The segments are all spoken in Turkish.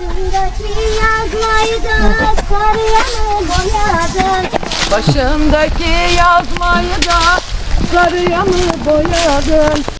Başımdaki yazmayı da sarıya mı boyadın? Başımdaki yazmayı da sarıya mı boyadın?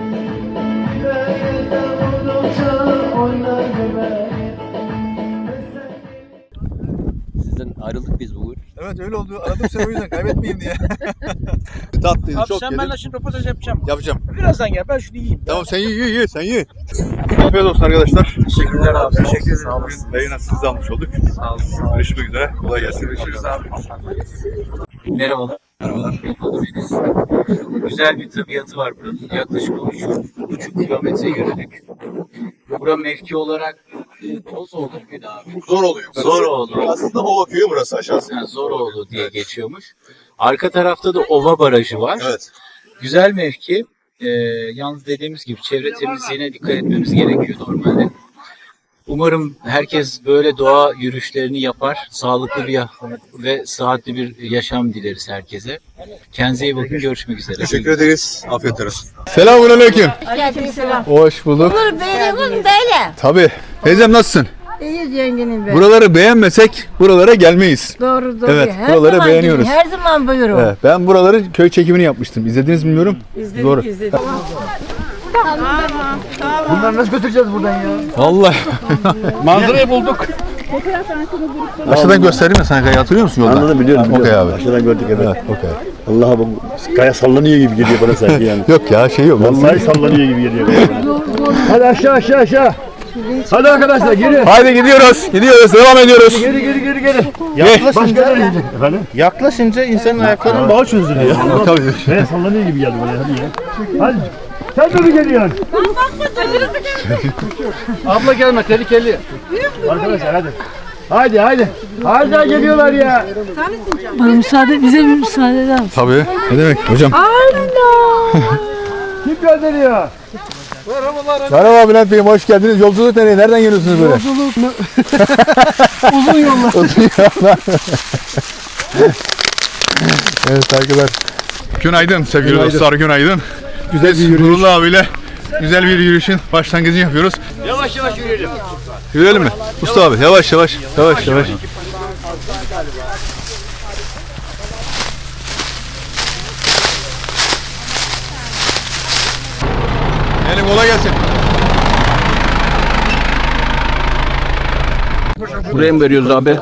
Sizden ayrıldık biz bugün. Evet öyle oldu. Aradım seni o yüzden kaybetmeyeyim diye. Tatlıydı Abi çok sen yedi. benimle şimdi röportaj yapacağım. Yapacağım. Birazdan gel ben şunu yiyeyim. Tamam sen ye ye ye sen ye. Afiyet olsun arkadaşlar. Teşekkürler abi. Teşekkür ederim. Sağ olun. Yayına sizi almış olduk. Sağ olun. Görüşmek üzere. Kolay gelsin. Görüşürüz abi. Merhabalar. Merhabalar. Güzel bir tabiatı var buranın. Yaklaşık 13,5 kilometre yürüdük. Bura mevki olarak e, Tozoğlu muydu abi? Zor oluyor. Zoroğlu. Aslında Ova köyü burası aşağısı. Yani Zoroğlu diye geçiyormuş. Arka tarafta da Ova Barajı var. Evet. Güzel mevki. Ee, yalnız dediğimiz gibi çevre temizliğine dikkat etmemiz gerekiyor normalde. Umarım herkes böyle doğa yürüyüşlerini yapar. Sağlıklı bir ve sıhhatli bir yaşam dileriz herkese. Kendinize iyi bakın. Görüşmek üzere. Teşekkür ederiz. Afiyet olsun. Selamun aleyküm. Aleykümselam. Hoş bulduk. Olur böyle olur böyle. Tabii. Teyzem nasılsın? İyiyiz yengenin be. Buraları beğenmesek buralara gelmeyiz. Doğru doğru. Evet, Her buraları zaman beğeniyoruz. gibi, Her zaman buyurun. Evet, ben buraları köy çekimini yapmıştım. İzlediniz mi bilmiyorum. İzledik Doğru. izledik. Bunları nasıl götüreceğiz buradan ya? Vallahi. Manzarayı bulduk. Aşağıdan göstereyim mi sana kayayı hatırlıyor musun yolda? Anladım biliyorum. Ha, Okey biliyorum. abi. Aşağıdan gördük evet. Evet, okey. Allah'a bu kaya sallanıyor gibi geliyor bana sanki yani. Yok ya şey yok. Vallahi sallanıyor gibi geliyor bana. Hadi aşağı aşağı aşağı. Hadi arkadaşlar geri. Haydi gidiyoruz. Gidiyoruz. Devam ediyoruz. Geri geri geri geri. Yaklaşınca efendim. Yaklaşınca insanın ayaklarının bağı çözülüyor. Tabii. Kaya sallanıyor gibi geldi bana hadi ya. Hadi. Sen de mi geliyorsun? Abla gelme tehlikeli. Arkadaşlar hadi. Hadi hadi. Hadi geliyorlar ya. Bana müsaade bize bir müsaade eder misin? Tabii. Ne demek hocam? Kim gönderiyor? Merhaba Bülent Bey'im hoş geldiniz. Yolculuk nereye? Nereden geliyorsunuz böyle? Yolculuk Uzun yollar. Uzun yollar. evet arkadaşlar. Günaydın sevgili dostlar günaydın. Güzel bir yürüyüş. Nurullah abiyle güzel bir yürüyüşün başlangıcını yapıyoruz. Yavaş yavaş yürüyelim. Yürüyelim mi? Usta abi yavaş yavaş yavaş yavaş. Gelin kolay gelsin. Buraya mı veriyoruz abi?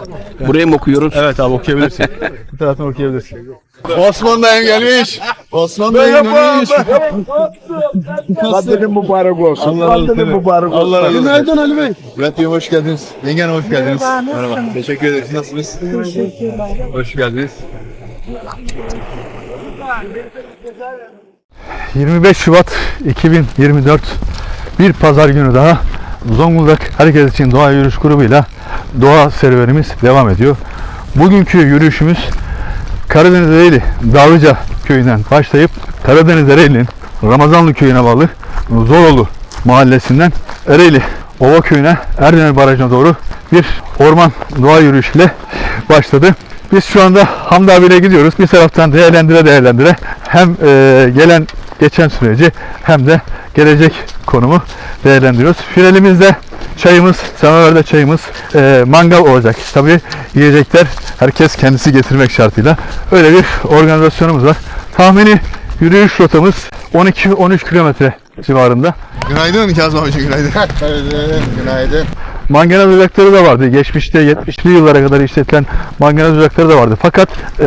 Buraya mı okuyoruz? Evet abi okuyabilirsin. Bu taraftan okuyabilirsin. Osman dayım gelmiş. Osman dayım gelmiş. Kadının mübarek olsun. Kadının mübarek olsun. Allah razı olsun. Günaydın Ali Bey. Bülent Bey'im hoş geldiniz. Yenge Hanım hoş geldiniz. Merhaba. Teşekkür ederiz. Nasılsınız? Hoş geldiniz. 25 Şubat 2024 bir pazar günü daha Zonguldak Herkes için Doğa Yürüyüş grubuyla doğa serüvenimiz devam ediyor. Bugünkü yürüyüşümüz Karadeniz Ereğli Dağlıca köyünden başlayıp Karadeniz Ereğli'nin Ramazanlı köyüne bağlı Zorolu mahallesinden Ereğli Ova köyüne Erdemir Barajı'na doğru bir orman doğa yürüyüşüyle başladı. Biz şu anda Hamdi abiyle gidiyoruz. Bir taraftan değerlendire değerlendire hem e, gelen geçen süreci hem de gelecek konumu değerlendiriyoruz. Finalimizde çayımız, semaverde çayımız, e, mangal olacak. Tabii yiyecekler herkes kendisi getirmek şartıyla. Öyle bir organizasyonumuz var. tahmini yürüyüş rotamız 12-13 kilometre civarında. Günaydın Kazım amca günaydın. Günaydın. Günaydın. Manganez ocakları da vardı. Geçmişte 70'li yıllara kadar işletilen manganez ocakları da vardı. Fakat e,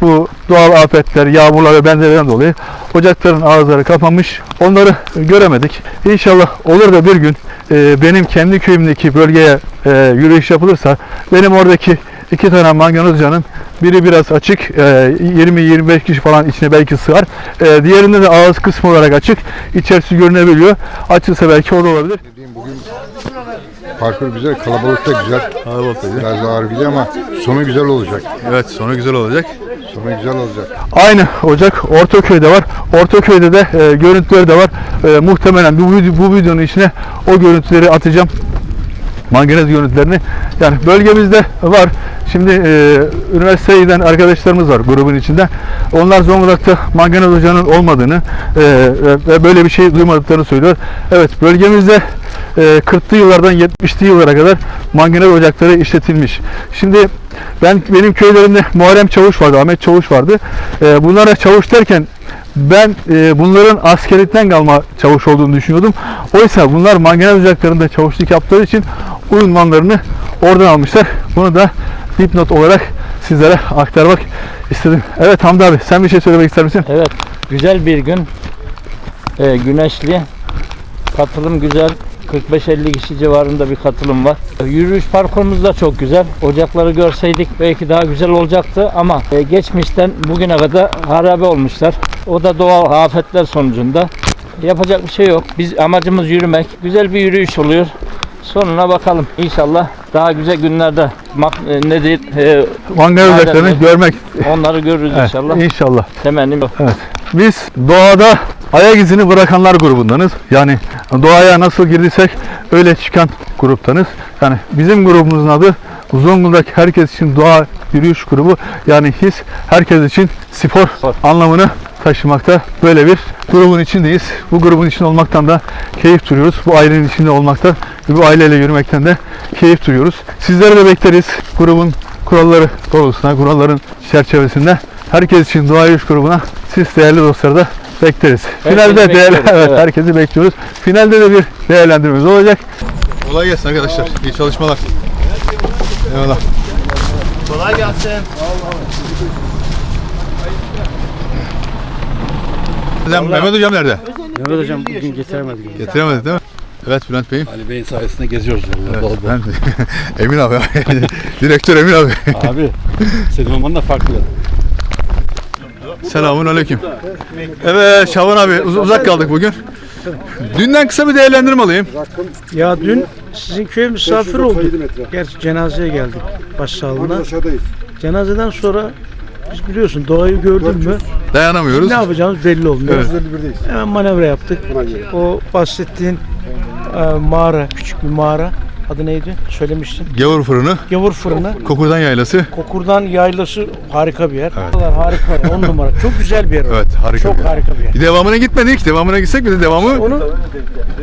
bu doğal afetler, yağmurlar ve benzerinden dolayı ocakların ağızları kapanmış. Onları göremedik. İnşallah olur da bir gün e, benim kendi köyümdeki bölgeye e, yürüyüş yapılırsa benim oradaki iki tane manganez ocağının biri biraz açık, e, 20-25 kişi falan içine belki sığar. E, diğerinde de ağız kısmı olarak açık. İçerisi görünebiliyor. Açılsa belki o da olabilir. Parkur güzel, kalabalık da güzel. Kalabalık da güzel. Biraz ağır gidiyor ama sonu güzel olacak. Evet sonu güzel olacak. Sonu güzel olacak. Aynı ocak Ortaköy'de var. Ortaköy'de de e, görüntüleri de var. E, muhtemelen bu, bu videonun içine o görüntüleri atacağım. Manganez görüntülerini. Yani bölgemizde var. Şimdi e, üniversiteye giden arkadaşlarımız var grubun içinde. Onlar Zonguldak'ta manganez ocağının olmadığını e, ve böyle bir şey duymadıklarını söylüyor. Evet bölgemizde e, 40'lı yıllardan 70'li yıllara kadar manganez ocakları işletilmiş. Şimdi ben benim köylerimde Muharrem Çavuş vardı, Ahmet Çavuş vardı. E, bunlara çavuş derken ben e, bunların askerlikten kalma çavuş olduğunu düşünüyordum. Oysa bunlar manganez ocaklarında çavuşluk yaptığı için bu ünvanlarını oradan almışlar. Bunu da dipnot olarak sizlere aktarmak istedim. Evet Hamdi abi sen bir şey söylemek ister misin? Evet, güzel bir gün. Ee, güneşli. Katılım güzel. 45-50 kişi civarında bir katılım var. Yürüyüş parkurumuz da çok güzel. Ocakları görseydik belki daha güzel olacaktı ama e, geçmişten bugüne kadar harabe olmuşlar. O da doğal afetler sonucunda. Yapacak bir şey yok. Biz amacımız yürümek. Güzel bir yürüyüş oluyor. Sonuna bakalım. İnşallah daha güzel günlerde e, nedir e, Manganez Madenler. ocaklarını görmek onları görürüz Evet, inşallah. inşallah. Temennim yok. Biz doğada ayak izini bırakanlar grubundanız. Yani doğaya nasıl girdiysek öyle çıkan gruptanız. Yani bizim grubumuzun adı Zonguldak Herkes için Doğa Yürüyüş Grubu. Yani his herkes için spor anlamını taşımakta. Böyle bir grubun içindeyiz. Bu grubun içinde olmaktan da keyif duyuyoruz. Bu ailenin içinde olmaktan ve bu aileyle yürümekten de keyif duyuyoruz. Sizleri de bekleriz. Grubun kuralları doğrultusunda, kuralların çerçevesinde herkes için doğa yürüyüş grubuna siz değerli dostları da bekleriz. Herkesi Finalde bekliyoruz, evet, evet. herkesi bekliyoruz. Finalde de bir değerlendirmemiz olacak. Kolay gelsin arkadaşlar. İyi çalışmalar. Eyvallah. Kolay gelsin. Mehmet hocam nerede? Mehmet hocam bugün getiremedik. Getiremedi değil mi? Evet Bülent Bey'im. Ali Bey'in sayesinde geziyoruz. Evet, Bol bol. ben Emin abi. Direktör Emin abi. Abi senin olman da farklı. Selamun aleyküm. Evet Şaban abi uz- uzak kaldık bugün. Dünden kısa bir değerlendirme alayım. Ya dün sizin köye misafir olduk. Gerçi cenazeye geldik başsağlığına. Cenazeden sonra biz biliyorsun doğayı gördün mü Dayanamıyoruz. ne yapacağımız belli olmuyor. Evet. Hemen manevra yaptık. O bahsettiğin e, mağara, küçük bir mağara. Adı neydi? Söylemiştin. Gavur fırını, Gavur fırını. Kokurdan yaylası. Kokurdan yaylası harika bir yer. Harika, on numara. Çok güzel bir yer. Evet harika. Çok bir yer. harika bir yer. Bir devamına gitmedik. Devamına gitsek bir de devamı. Onu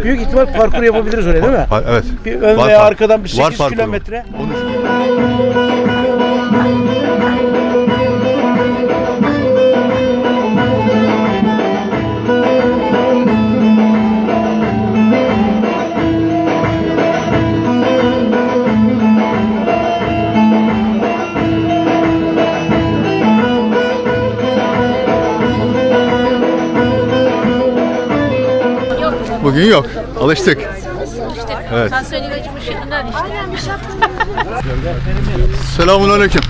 büyük ihtimal parkur yapabiliriz oraya değil mi? Ha, evet. Bir ön Var veya park- arkadan bir var 8 parkuru. kilometre. Bugün yok. Alıştık. Evet. Sen söyleyeceğim ışığından işte. Selamun aleyküm.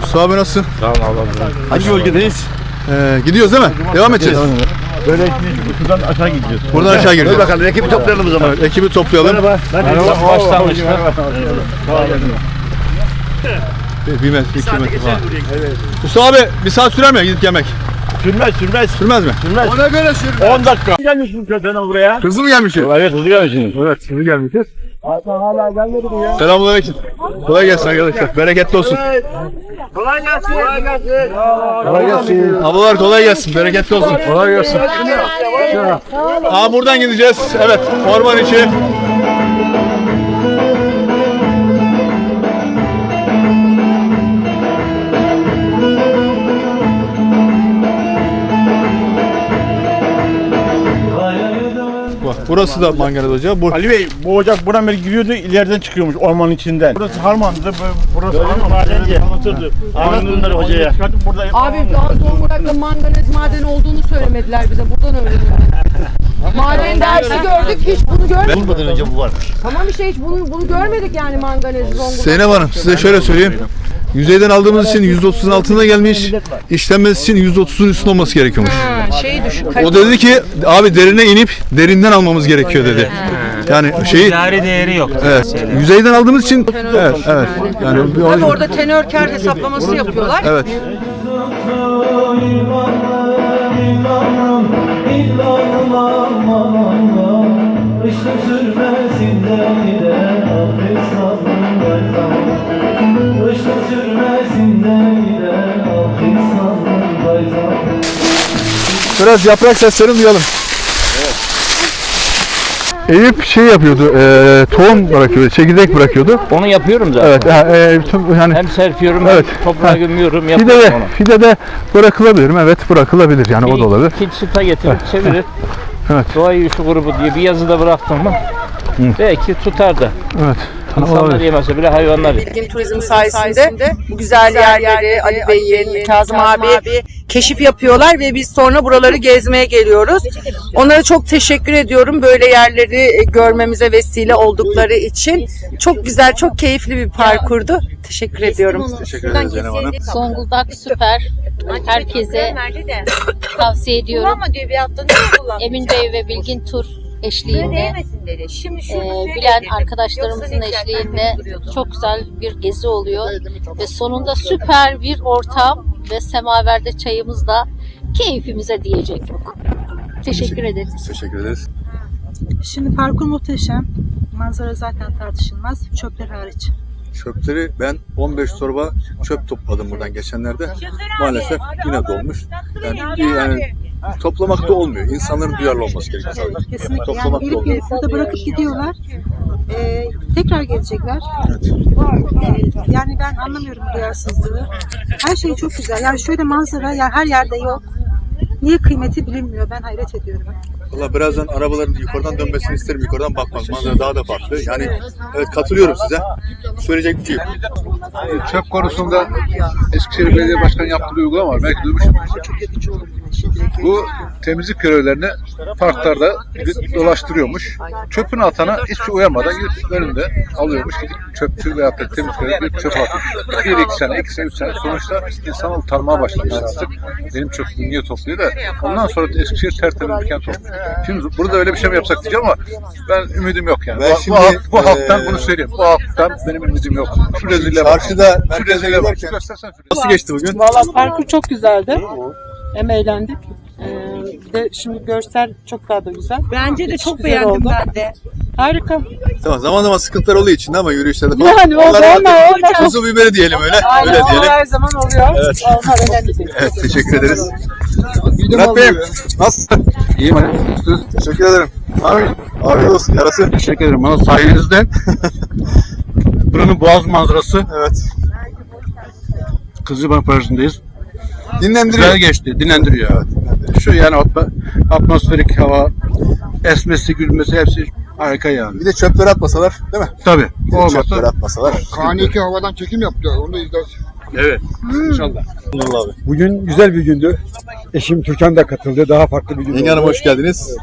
Mustafa abi nasılsın? Hangi bölgedeyiz? Ee, gidiyoruz değil mi? Devam edeceğiz. Böyle şuradan aşağı gidiyoruz. Buradan aşağı gireceğiz. bakalım ekibi toplayalım o zaman. Evet, ekibi toplayalım. Başlangıçta. Bir, bir metre, iki metre falan. Mustafa abi bir saat sürer mi gidip gelmek? Sürmez sürmez. Sürmez mi? Sürmez. Ona göre sürmez. 10 dakika. Gelmiş bu köyden buraya. Hızlı mı gelmişiz? Evet hızlı gelmişsiniz. Evet, hızlı gelmişiz. Selamun aleyküm. Kolay gelsin arkadaşlar. Bereketli olsun. Kolay gelsin. Kolay gelsin. Kolay gelsin. Ablalar kolay gelsin. Bereketli olsun. Kolay gelsin. Aa buradan gideceğiz. Evet, orman içi. Burası da manganez ocağı. Bu Ali Bey bu ocak buradan beri giriyordu ileriden çıkıyormuş ormanın içinden. Burası harmandı. bu- Burası madenci. Anlatırdı. Anlatırdı bunları hocaya. Burada Abi daha Zonguldak'ta manganez madeni olduğunu söylemediler bize. Buradan öğrenildi. Maden dersi gördük hiç bunu görmedik. Bulmadan önce bu varmış. Tamam işte hiç bunu, bunu görmedik yani manganez Zonguldak'ta. Zeynep Hanım size şöyle söyleyeyim. Yüzeyden aldığımız için %30'un altına gelmiş. İşlenmesi için %30'un üstünde olması gerekiyormuş. Ha, şeyi düşün. O dedi ki abi derine inip derinden almamız gerekiyor dedi. Yani şeyi İdari değeri yok. evet, yüzeyden aldığımız için evet evet. Yani bir- Tabii orada tenör kar hesaplaması yapıyorlar. evet. Biraz yaprak seslerini duyalım. Eyüp şey yapıyordu, e, tohum bırakıyordu, çekirdek bırakıyordu. Onu yapıyorum zaten. Evet, ha, e, tüm- yani Hem serpiyorum Evet. hem toprağa Ha. gömüyorum fide yapıyorum de, onu. fide de bırakılabilir mi? Evet, bırakılabilir yani o da olabilir. Kit çıta getirip çevirir. Evet. Doğa yürüyüşü grubu diye bir yazıda bıraktım mı belki tutar da. Evet. İnsanlar yemese bile hayvanlar yer. Bilgin Turizm sayesinde bu güzel yerleri Ali Bey'in, Kazım abi keşif yapıyorlar ve biz sonra buraları gezmeye geliyoruz. Onlara çok teşekkür ediyorum böyle yerleri e, görmemize vesile oldukları için. Çok güzel, çok keyifli bir parkurdu. Teşekkür ediyorum. Teşekkür ederiz Zeynep Hanım. Zonguldak süper. Herkese tavsiye ediyorum. Emin Bey ve Bilgin Tur eşliğinde e, bilen arkadaşlarımızın eşliğinde çok güzel bir gezi oluyor ve sonunda süper bir ortam ve semaverde çayımız da keyfimize diyecek yok. Teşekkür ederiz. Teşekkür ederiz. Şimdi parkur muhteşem. Manzara zaten tartışılmaz. Çöpler hariç. Çöpleri ben 15 torba çöp topladım buradan geçenlerde. Maalesef yine dolmuş. Yani, yani toplamak da olmuyor. İnsanların duyarlı olması gerekiyor sadece. Kesinlikle. Yani Toplamak da gelip olmuyor. burada bırakıp gidiyorlar. Ee, tekrar gelecekler. Ee, yani ben anlamıyorum duyarsızlığı. Her şey çok güzel. Yani şöyle manzara yani her yerde yok. Niye kıymeti bilinmiyor? Ben hayret ediyorum. Valla birazdan arabaların yukarıdan dönmesini isterim. Yukarıdan bakmak. Manzara daha da farklı. Yani evet katılıyorum size. Söyleyecek bir şey yok. Çöp konusunda Eskişehir Belediye Başkanı yaptığı bir uygulama var. Belki duymuşsunuz. Bu temizlik görevlerini parklarda dolaştırıyormuş. Çöpünü atana şey uyarmadan gidip önünde alıyormuş. Gidip çöpçü veya da temiz görev gidip çöp atıyor. Bir, iki sene, iki sene, üç sene. Sonuçta insan tanımaya başlamış artık. Benim çöpümü niye topluyor da. Ondan sonra Eskişehir tertemiz bir kent olmuş. Şimdi burada öyle bir şey mi yapsak diyeceğim ama ben ümidim yok yani. Ben bu, şimdi, bu, halk- bu halktan eee, bunu söyleyeyim. Bu halktan benim ümidim yok. Şu rezille bak. Şu rezille bak. Göstersen şu nasıl geçti bugün? Valla parkur çok güzeldi. Hem eğlendik. Ee, bir de şimdi görsel çok daha da güzel. Bence de çok Güzel beğendim oldu. ben de. Harika. Tamam zaman zaman sıkıntılar oluyor içinde ama yürüyüşlerde falan. Yani o onlar, artık onlar. Tuzu biberi diyelim öyle. Aynen öyle diyelim. her zaman oluyor. Evet. Onlar önemli değil. Evet teşekkür ederiz. Murat Bey'im nasılsın? İyiyim Ali. Teşekkür ederim. Abi, abi olsun yarası. Teşekkür ederim. Bana sayenizde buranın boğaz manzarası Evet. Kızılcık Barajı'ndayız. Dinlendiriyor. Güzel geçti. Dinlendiriyor. Şu yani atma- atmosferik hava esmesi, gülmesi hepsi harika yani. Bir de çöpleri atmasalar değil mi? Tabii. Bir de Olmasa çöpleri atmasalar. Kaniki havadan çekim yaptı. Onu da izler. Evet. İnşallah. Abdullah abi. Bugün güzel bir gündü. Eşim Türkan da katıldı. Daha farklı bir gün Yenge Hanım hoş geldiniz.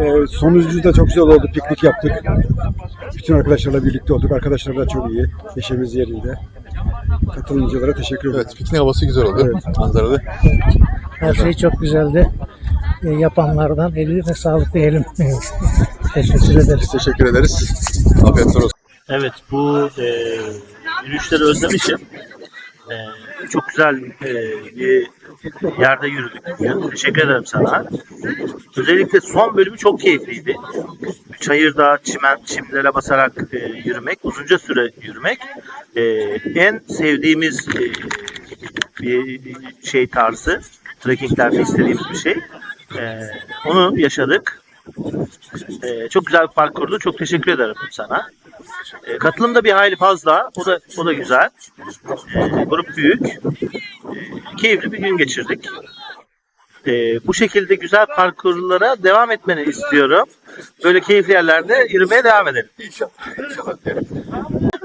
Ee, sonucu da çok güzel oldu. Piknik yaptık. Bütün arkadaşlarla birlikte olduk. Arkadaşlar da çok iyi. Neşemiz yerinde. Katılımcılara teşekkür ederim. Evet piknik havası güzel oldu. Evet. Manzaralı. Her şey çok güzeldi. E, yapanlardan eline sağlık diyelim. Teşekkür ederiz. Teşekkür ederiz. Afiyetler olsun. Evet bu e, yürüyüşleri özlemişim. E, çok güzel e, bir yerde yürüdük. Teşekkür ederim sana. Özellikle son bölümü çok keyifliydi. Çayırda çimen, çimlere basarak e, yürümek, uzunca süre yürümek e, en sevdiğimiz e, bir şey tarzı. Trekkinglerde istediğimiz bir şey. E, onu yaşadık. E, çok güzel bir parkurdu. Çok teşekkür ederim sana. E, katılım da bir hayli fazla. O da o da güzel. E, grup büyük. E, keyifli bir gün geçirdik. Ee, bu şekilde güzel parkurlara devam etmeni istiyorum. Böyle keyifli yerlerde yürümeye devam edelim.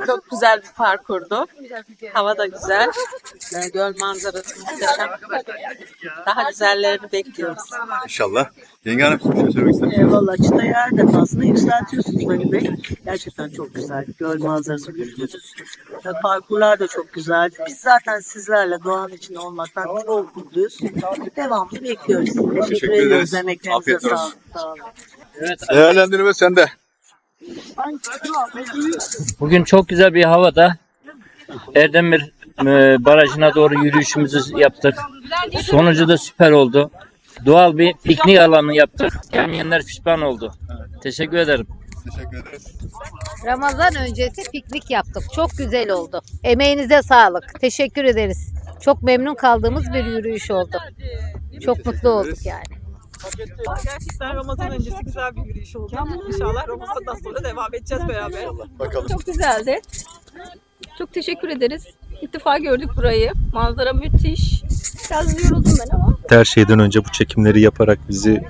Çok güzel bir parkurdu. Hava da güzel. Ee, Göl manzarası muhteşem. Daha güzellerini bekliyoruz. İnşallah. Yenge Hanım siz bir şey söylemek ister misiniz? Eyvallah çıtayı her defasında yükseltiyorsunuz Ali Bey. Gerçekten çok güzel. Göl manzarası görüyoruz. Ve Parkurlar da çok güzel. Biz zaten sizlerle doğanın içinde olmaktan çok mutluyuz. Devamlı bekliyoruz. Teşekkür, Teşekkür ederiz. Emeklerinize Afiyet olsun. sağlık. Sağ olun. Değerlendirme sende. Bugün çok güzel bir havada Erdemir e, Barajı'na doğru yürüyüşümüzü yaptık. Sonucu da süper oldu. Doğal bir piknik alanı yaptık. Gelmeyenler pişman oldu. Teşekkür ederim. Teşekkür ederiz. Ramazan öncesi piknik yaptık. Çok güzel oldu. Emeğinize sağlık. Teşekkür ederiz. Çok memnun kaldığımız bir yürüyüş oldu. Çok mutlu olduk yani. Gerçekten Ramazan öncesi güzel bir yürüyüş oldu. İnşallah Ramazan'dan sonra devam edeceğiz beraber. Bakalım. Çok güzeldi. Çok teşekkür ederiz. İlk defa gördük burayı. Manzara müthiş. Biraz yoruldum ben ama. her şeyden önce bu çekimleri yaparak bizi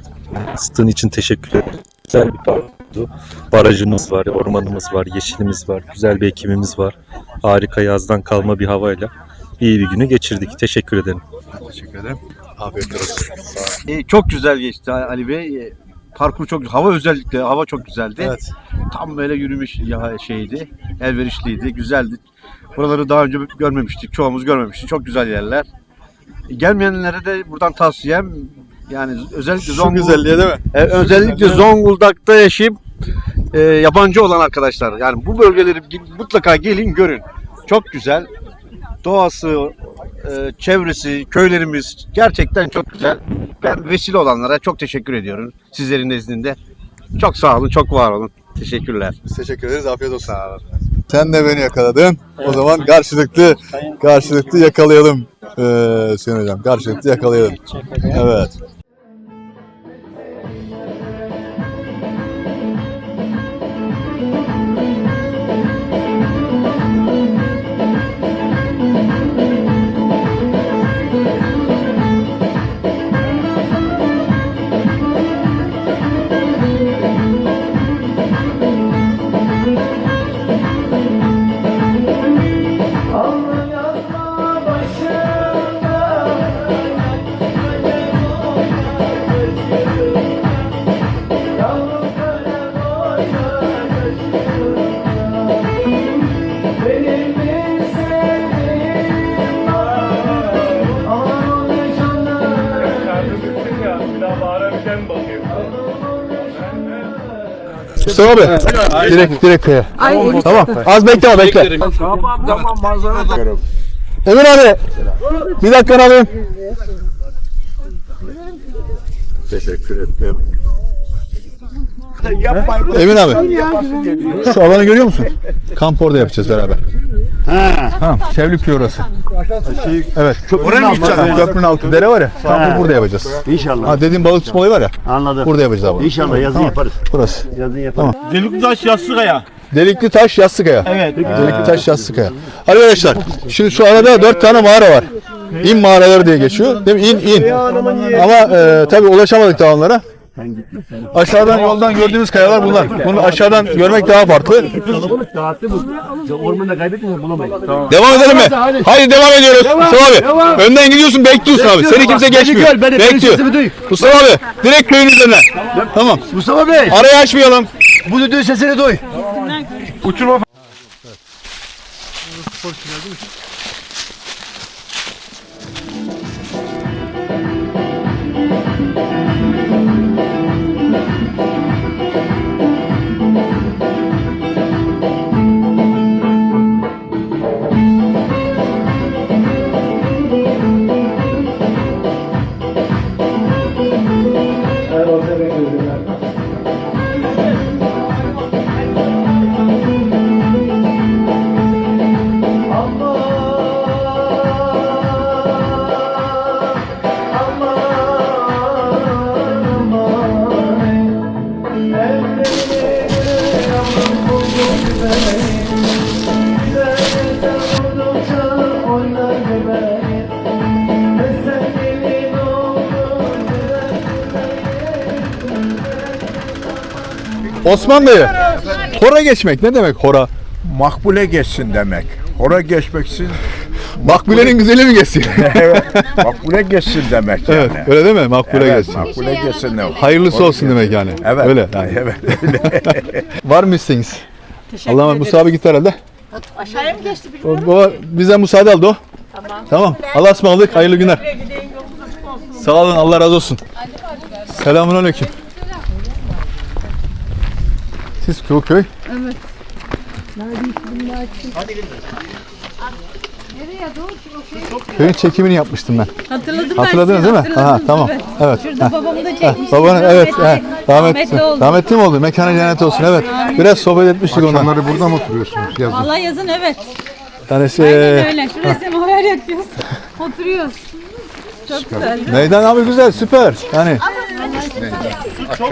ısıttığın için teşekkür ederim. Güzel bir parkurdu. Barajımız var, ormanımız var, yeşilimiz var, güzel bir ekimimiz var. Harika yazdan kalma bir havayla iyi bir günü geçirdik. Teşekkür ederim. Teşekkür ederim. Afiyet olsun. Sağ olun. E, çok güzel geçti Ali Bey. E, Parkur çok hava özellikle hava çok güzeldi. Evet. Tam böyle yürümüş ya şeydi. Elverişliydi, güzeldi. Buraları daha önce görmemiştik. Çoğumuz görmemiştik. Çok güzel yerler. E, Gelmeyenlere de buradan tavsiyem yani özellikle Şu Zonguldak, güzelliğe değil mi? e, özellikle Zonguldak'ta yaşayıp e, yabancı olan arkadaşlar yani bu bölgeleri mutlaka gelin görün. Çok güzel. Doğası, e, çevresi, köylerimiz gerçekten çok güzel. Ben vesile olanlara çok teşekkür ediyorum sizlerin nezdinde. Çok sağ olun, çok var olun. Teşekkürler. Biz teşekkür ederiz. Afiyet olsun. Sen de beni yakaladın. O zaman karşılıklı karşılıklı yakalayalım. Ee, Hüseyin Hocam karşılıklı yakalayalım. Evet. Mustafa abi. Direkt direkt kaya. Tamam. Az bekle ama bekle. Emir abi. Bir dakika alayım. Teşekkür ederim. Emin abi. Şu alanı görüyor musun? Kamp orada yapacağız beraber. Tamam. Şevlükköy orası. Evet. Köprünün altı. Köprünün altı. Dere var ya. Kampı burada yapacağız. İnşallah. Ha dediğim balık tutma olayı var ya. Anladım. Burada yapacağız abi. İnşallah yazın Tamam. yaparız. Burası. Yazın yaparız. Tamam. Delikli taş Yassıkaya. Delikli taş Yassıkaya. Evet. Delikli taş Yassıkaya. Arkadaşlar şimdi şu arada dört tane mağara var. İn mağaraları diye geçiyor. Değil mi? İn in. Ama e, tabii ulaşamadık daha onlara. Aşağıdan yoldan gördüğünüz kayalar bunlar. Bunu aşağıdan görmek daha farklı. Ormanda kaybetmiyor bulamayız. Tamam. Devam edelim mi? Hadi devam ediyoruz. Mustafa abi. Önden gidiyorsun bekliyorsun abi. Seni kimse geçmiyor. Bekliyor. Mustafa abi direkt köyün üzerine. Tamam. Mustafa Bey. Arayı açmayalım. Bu düdüğün sesini duy. Uçurma. Allah Osman dayı. Hora geçmek ne demek hora? Makbule geçsin demek. Hora geçmek için Makbulenin güzeli mi geçsin? evet. Makbule geçsin demek yani. evet. Öyle değil mi? Makbule Evet, geçsin. makbule geçsin demek. Hayırlısı Hora olsun demek yani. Evet. Öyle. Yani. Evet. Var mı isteğiniz? Teşekkür Allah'ım. Musa abi gitti herhalde. Aşağıya mı geçti O, o bize müsaade aldı o. Tamam. Tamam. Allah'a ısmarladık. Hayırlı günler. Sağ olun. Allah razı olsun. Selamun aleyküm. Siz köy köy. Evet. Köyün çekimini yapmıştım ben. Hatırladım ben Hatırladınız seni, değil mi? hatırladım, Aha, tamam. evet. Şurada Ha. babamı da Ha, çekmiştik. Babanın evet. Rahmetli- he, rahmetli, rahmetli oldu. rahmetli mi oldu? Mekanı cennet olsun. Evet. Biraz sohbet etmiştik ondan. Akşamları burada mı oturuyorsunuz yazın? Vallahi yazın evet. Yani şey, Aynen öyle. Şurada semaver yakıyoruz. Oturuyoruz. Çok güzel. Meydan abi güzel, süper. Yani Akşam,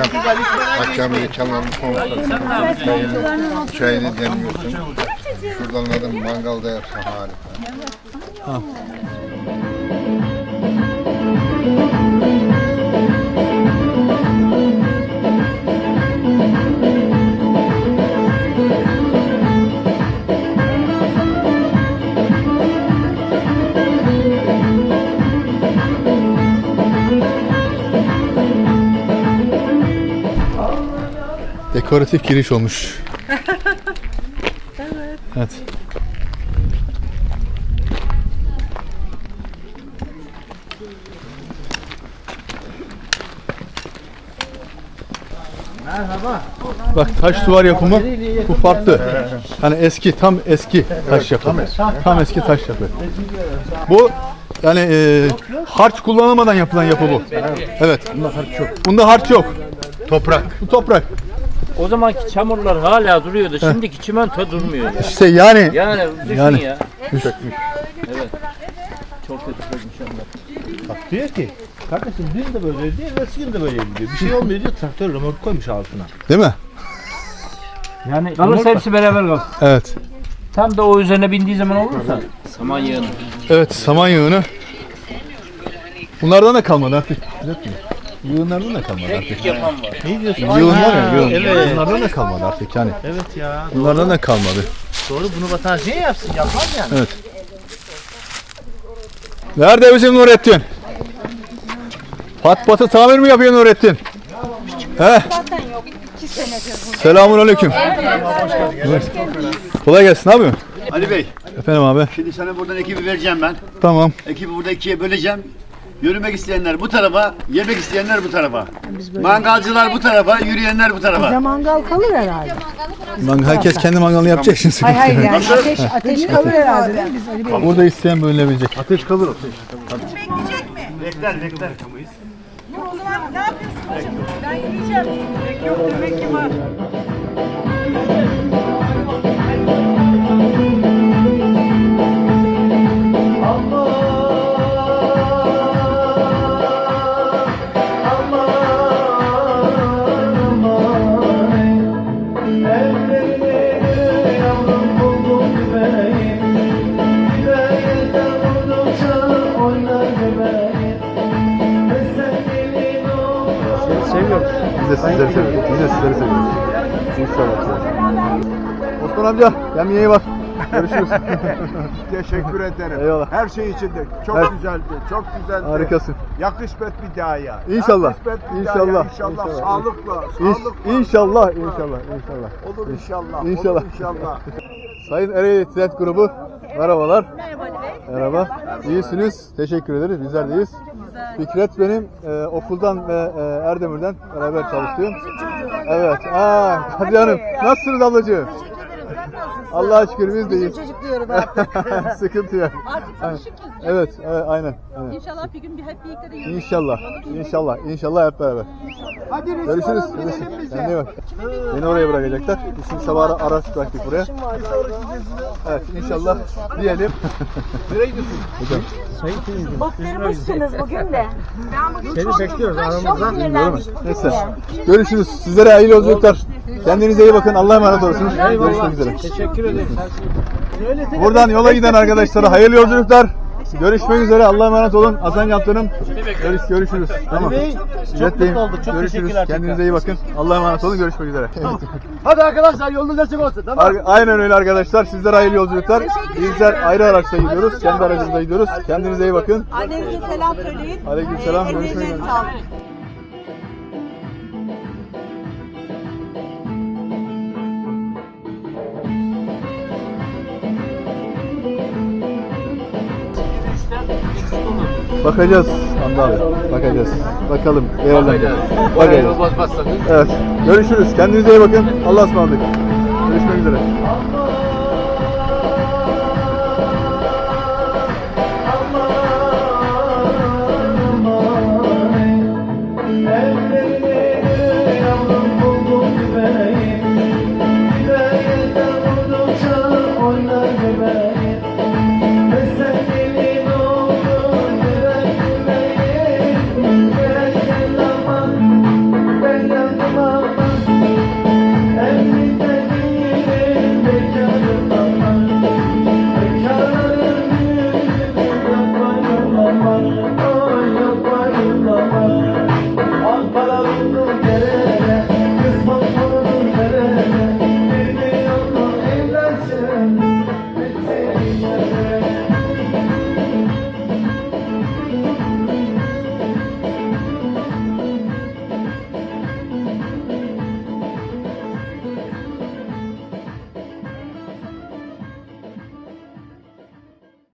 akşam mekanların konusunda çayını, çayını demliyorsun. Şuradan adam mangalda yapsa harika. Ha. Dekoratif giriş olmuş. Evet. Merhaba. Bak taş duvar yapımı bu farklı. Hani eski tam eski taş yapı. Tam eski taş yapı. Bu yani e, harç kullanılmadan yapılan yapı bu. Evet. Bunda harç yok. Bunda harç yok. Toprak. Bu toprak. O zamanki çamurlar hala duruyordu. Şimdiki çimento durmuyor. İşte yani. Yani düşün Yani. ya. Düşün. Evet. Çok kötü çökmüş hem de. Bak diyor ki kardeşim dün de böyleydi, evvelsi gün de böyleydi diyor. Bir şey olmuyor diyor, traktör römork koymuş altına. Değil mi? Yani Kalırsa hepsi beraber kalsın. Evet. Tam da o üzerine bindiği zaman olursa. Saman yığını. Evet saman yığını. Bunlardan da kalmadı artık. Mu? Yığınlardan da kalmadı artık. Tek yapan var. Ne diyorsun? Yığın var ya yığın. Evet. Bunlardan da kalmadı artık yani. Evet ya. Bunlardan da kalmadı. Doğru bunu vatan şey yapsın, yapmaz yani. Evet. Nerede bizim Nurettin? Pat patı tamir mi yapıyor Nurettin? He? Zaten yok. İki senedir Selamun aleyküm. Kolay gelsin abi. Ali Bey, Efendim abi. şimdi sana buradan ekibi vereceğim ben. Tamam. Ekibi burada ikiye böleceğim. Yürümek isteyenler bu tarafa, yemek isteyenler bu tarafa. Mangalcılar bu tarafa, yürüyenler bu tarafa. mangal kalır herhalde. Man- herkes kendi mangalını yapacak şimdi. Hayır hayır yani ateş, ateş kalır herhalde değil mi? Biz Bey. Burada isteyen bölünebilecek. Ateş kalır ateş. Bekler, bekler. O zaman ne yapıyorsun? Ben yürüyeceğim. Yok demek ki var. Amca kendine iyi bak. Görüşürüz. Teşekkür ederim. Eyvallah. Her şey için de çok Evet. güzeldi, çok güzeldi. Harikasın. Yakışmet bir daha ya. İnşallah. Yakışmet bir İnşallah. Daha ya. İnşallah. İnşallah. Sağlıkla, sağlıkla. İnşallah, inşallah, inşallah. Olur inşallah. İnşallah. Olur inşallah. Sayın Ereğli Ticaret Grubu, merhabalar. Merhaba. İyisiniz. Teşekkür ederiz. Bizler de iyiyiz. Fikret benim e, okuldan ve e, Erdemir'den beraber çalıştığım. Evet. Aa, hadi hanım. Nasılsınız ablacığım? Allah'a şükür biz de iyiyiz. Çocuk diyorum artık. Sıkıntı yok. Aynen. Evet, evet, aynen. aynen. İnşallah bir gün bir hep birlikte de yürüyün. İnşallah. İnşallah. İnşallah hep beraber. Hadi Görüşürüz. Görüşürüz. Kendine iyi bak. Beni oraya bırakacaklar. Biz şimdi sabah ara- araç bıraktık buraya. Evet inşallah diyelim. Nereye gidiyorsun? Hocam. Bıktırmışsınız bugün de. Ben bugün Seni çok bekliyoruz çok sinirlenmiş. Neyse. Görüşürüz. Sizlere hayırlı yolculuklar. Kendinize iyi bakın. Allah'a emanet olursunuz. Görüşmek üzere. Teşekkür ederim. Buradan yola giden arkadaşlara hayırlı yolculuklar. Görüşmek üzere. Allah'a emanet olun. Hasan Kaptanım. Görüş, görüşürüz. Tamam. İzzet Bey'im, görüşürüz. Kendinize iyi bakın. Allah'a emanet olun. Görüşmek üzere. Hadi arkadaşlar yolunuz açık olsun. Tamam. Ar- Aynen öyle arkadaşlar. Sizlere hayırlı yolculuklar. Bizler ayrı araçta gidiyoruz. Kendi aracımızda gidiyoruz. Kendinize iyi bakın. Annenize selam söyleyin. Aleykümselam. Görüşmek üzere. Sağlık. Bakacağız Hamdi abi. Bakacağız. Bakalım. Değerlendirelim. Bakacağız. Evet. Görüşürüz. Kendinize iyi bakın. Allah'a ısmarladık. Görüşmek üzere.